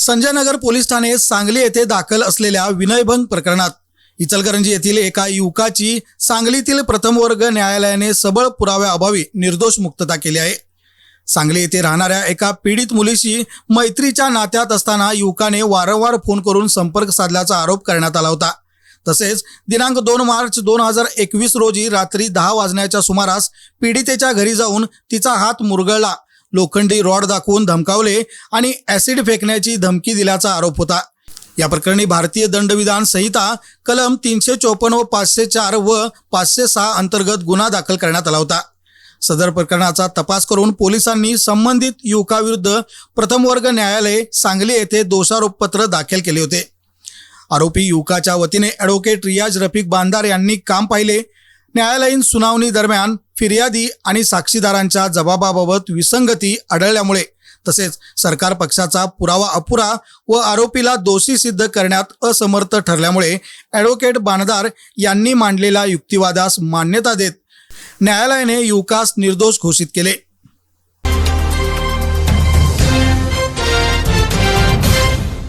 Sanjay Nagar police ठाणे सांगली येथे दाखल असलेल्या विनयभंग प्रकरणात इचलकरंजी येथील एका युवकाची सांगलीतील प्रथम वर्ग न्यायालयाने सबळ पुराव्याअभावी निर्दोष मुक्तता केली आहे. सांगली येथे राहणाऱ्या एका पीडित मुलीशी मैत्रीच्या नात्यात असताना युवकाने वारंवार फोन करून संपर्क साधल्याचा आरोप करण्यात आला होता. तसेच दिनांक दोन मार्च दोन हजार एकवीस रोजी रात्री दहा वाजण्याच्या सुमारास पीडितेच्या घरी जाऊन तिचा हात मुरगळला. लोखंडी रॉड दाखवून धमकावले आणि ॲसिड फेकण्याची धमकी दिल्याचा आरोप होता. या प्रकरणी भारतीय दंडविधान संहिता कलम तीनशे चोपन्न व पाचशे चार व पाचशे सहा अंतर्गत गुन्हा दाखल करण्यात आला होता. सदर प्रकरणाचा तपास करून पोलिसांनी संबंधित युवकाविरुद्ध प्रथम वर्ग न्यायालय सांगली येथे दोषारोपपत्र दाखल केले होते. आरोपी युवकाच्या वतीने ॲडव्होकेट रियाज रफिक बांदार यांनी काम पाहिले. न्यायालयीन सुनावणी दरम्यान फिर्यादी आणि साक्षीदारांच्या जबाबाबाबत विसंगती आढळल्यामुळे तसेच सरकार पक्षाचा पुरावा अपुरा व आरोपीला दोषी सिद्ध करण्यात असमर्थ ठरल्यामुळे ॲडव्होकेट बाणदार यांनी मांडलेल्या युक्तिवादास मान्यता देत न्यायालयाने युवकास निर्दोष घोषित केले.